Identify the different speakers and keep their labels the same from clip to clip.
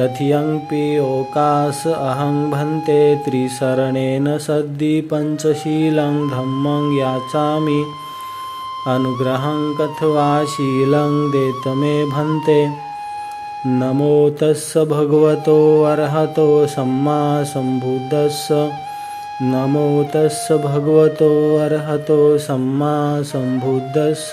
Speaker 1: तथियम्पि ओकास अहं भन्ते त्रिशरणेन सद्दि पञ्चशीलं धम्मं याचामि। अनुग्रहं कथवा शीलं देत मे भन्ते। नमो तस्स भगवतो अर्हतो सम्मा सम्बुद्धस्स। नमो तस्स भगवतो अर्हतो सम्मा सम्बुद्धस्स।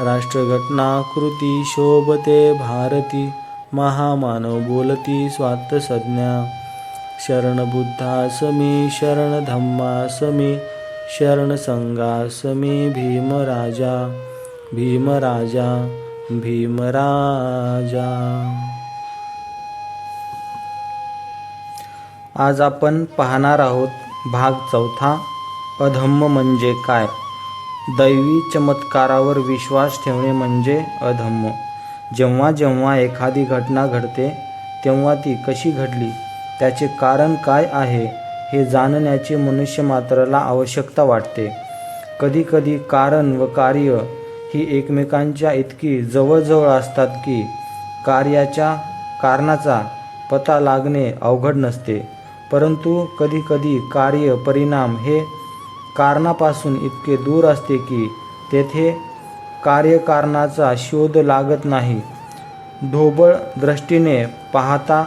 Speaker 1: राष्ट्रघटना कृती शोभते भारती महामानव बोलती स्वात संज्ञा शरण बुद्धासमी शरण धम्मासमी शरण संघासमी भीमराजा। भीमराजा भीमराजा। आज आपण पाहणार आहोत भाग चौथा अधम्म म्हणजे काय? दैवी चमत्कारावर विश्वास ठेवणे म्हणजे अधम्म. जेव्हा जेव्हा एखादी घटना घडते तेव्हा ती कशी घडली त्याचे कारण काय आहे हे जाणण्याची मनुष्य मात्राला आवश्यकता वाटते. कधीकधी कारण व कार्य ही एकमेकांच्या इतकी जवळजवळ असतात की कार्याच्या कारणाचा पता लागणे अवघड नसते. परंतु कधीकधी कार्य परिणाम हे कारणापासून इतके दूर असते की तेथे कार्यकारणाचा शोध लागत नाही. ढोबळ दृष्टीने पाहता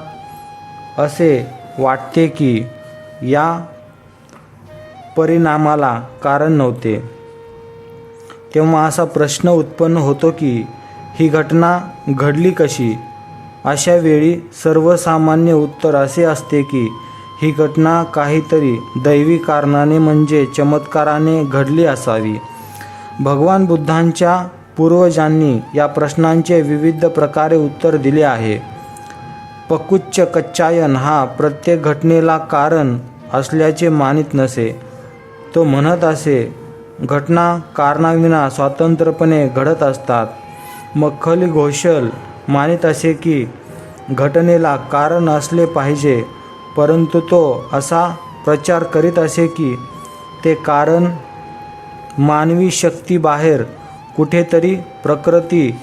Speaker 1: असे वाटते की या परिणामाला कारण नव्हते. तेव्हा असा प्रश्न उत्पन्न होतो की ही घटना घडली कशी? अशा वेळी सर्वसामान्य उत्तर असे असते की ही घटना काहीतरी दैवी कारणाने म्हणजे चमत्काराने घडली असावी. भगवान बुद्धांच्या पूर्वजांनी या प्रश्नांचे विविध प्रकारे उत्तर दिले आहे. पकुच्च कच्चायन हा प्रत्येक घटनेला कारण असल्याचे मानित नसे. तो म्हणत असे घटना कारणाविना स्वतंत्रपणे घडत असतात. मखली घोषल मानित असे की घटनेला कारण असले पाहिजे परंतु तो असा प्रचार करीत असे की ते कारण मानवी शक्तीबाहेर कुठेतरी प्रकृती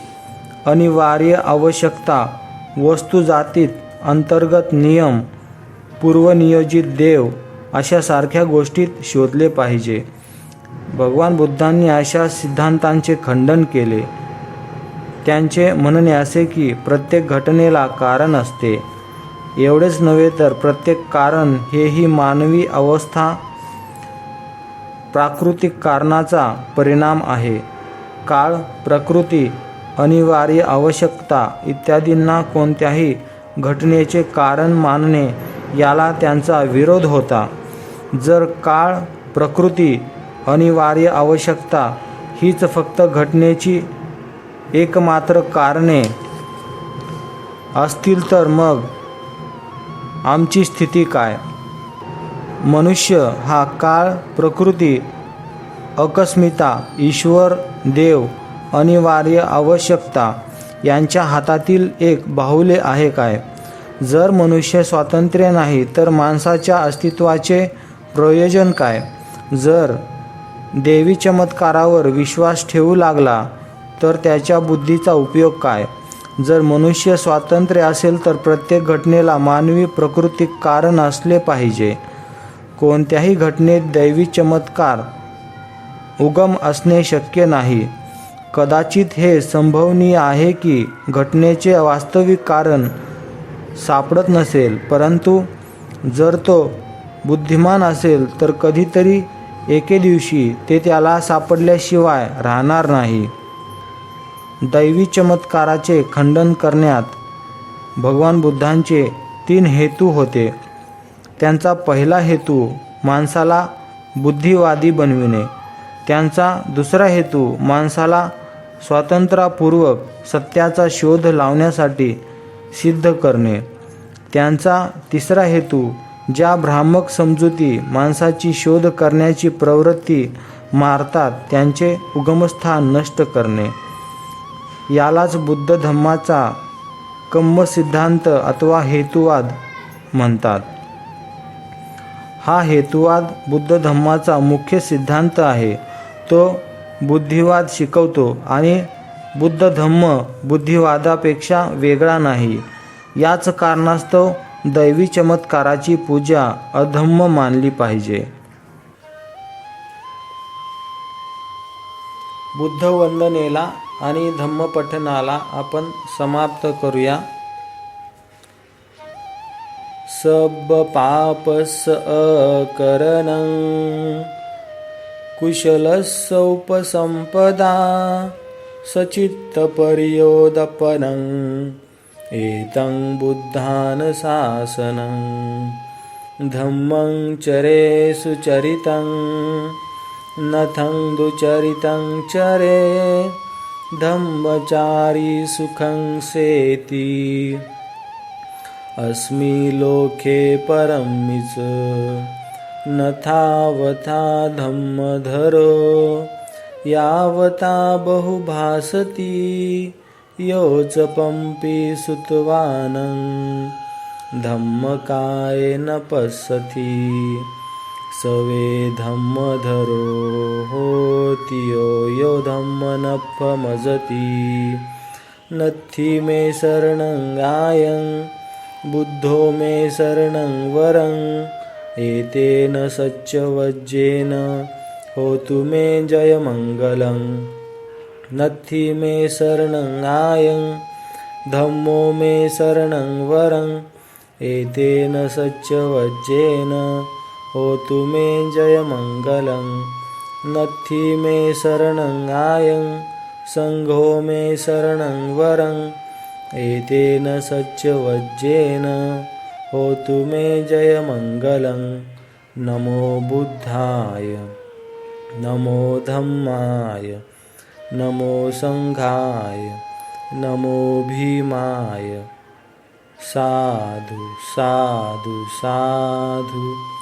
Speaker 1: अनिवार्य आवश्यकता वस्तुजातीत अंतर्गत नियम पूर्वनियोजित देव अशा सारख्या गोष्टीत शोधले पाहिजे. भगवान बुद्धांनी अशा सिद्धांतांचे खंडन केले. त्यांचे म्हणणे असे की प्रत्येक घटनेला कारण असते. एवढेच नव्हे तर प्रत्येक कारण हेही मानवी अवस्था प्राकृतिक कारणाचा परिणाम आहे. काळ प्रकृती अनिवार्य आवश्यकता इत्यादींना कोणत्याही घटनेचे कारण मानणे याला त्यांचा विरोध होता. जर काळ प्रकृती अनिवार्य आवश्यकता हीच फक्त घटनेची एकमात्र कारणे असतील तर मग आमची स्थिती काय? मनुष्य हा काळ प्रकृती अकस्मिता ईश्वर देव अनिवार्य आवश्यकता यांच्या हातातील एक बाहुले आहे काय? जर मनुष्य स्वातंत्र्य नाही तर माणसाच्या अस्तित्वाचे प्रयोजन काय? जर देवी चमत्कारावर विश्वास ठेवू लागला तर त्याच्या बुद्धीचा उपयोग काय? जर मनुष्य स्वातंत्र्य असेल तर प्रत्येक घटनेला मानवी प्रकृती कारण असले पाहिजे. कोणत्याही घटनेत दैवी चमत्कार उगम असणे शक्य नाही. कदाचित हे संभवनीय आहे की घटनेचे वास्तविक कारण सापडत नसेल परंतु जर तो बुद्धिमान असेल तर कधीतरी एके दिवशी ते त्याला सापडल्याशिवाय राहणार नाही. दैवी चमत्काराचे खंडन करण्यात भगवान बुद्धांचे तीन हेतू होते. त्यांचा पहिला हेतू माणसाला बुद्धिवादी बनविणे. त्यांचा दुसरा हेतू माणसाला स्वातंत्र्यपूर्वक सत्याचा शोध लावण्यासाठी सिद्ध करणे. त्यांचा तिसरा हेतू ज्या भ्रामक समजुती माणसाची शोध करण्याची प्रवृत्ती मारतात त्यांचे उगमस्थान नष्ट करणे. यालाच बुद्ध धम्माचा कम्म सिद्धांत अथवा हेतुवाद म्हणतात. हा हेतुवाद बुद्ध धम्माचा मुख्य सिद्धांत आहे. तो बुद्धिवाद शिकवतो आणि बुद्ध धम्म बुद्धिवादापेक्षा वेगळा नाही. याच कारणास्तव दैवी चमत्काराची पूजा अधम्म मानली पाहिजे. बुद्ध वंदनेला आणि धम्मपठनाला आपण समाप्त करूया. सब पापस अकरण कुशलसौपसंपदा उपसंपदा सचित्तपर्योदपनम् एतं बुद्धानशासनं धम्मं चरे सुचरितं नथं दुचरितं चरे धम्मचारी सुखं सेति। अस्मि लोके परमिच नथावथा धम्मधरो। यावता बहुभासति। यो च पम्पि सुतवानं धम्मकायेन पश्यति। सवे धम्मधरो होतियो यो धम्म नफमजती नथी मे शरणं बुद्धो मे शरणं वरं एतेन सच्चवज्जेन होतु मे जयमङ्गलं। नथि मे शरणं धम्मो मे शरणं वरं एतेन सच्चवज्जेन हो तुमे जय जयमङ्गलं नथी मे शरणं आयं संघो मे शरणं वरं एतेन सच्चवज्जेन। हो तुमे जय जयमङ्गलं नमो बुद्धाय नमो धम्माय नमो संघाय नमो भीमाय। साधु साधु साधु।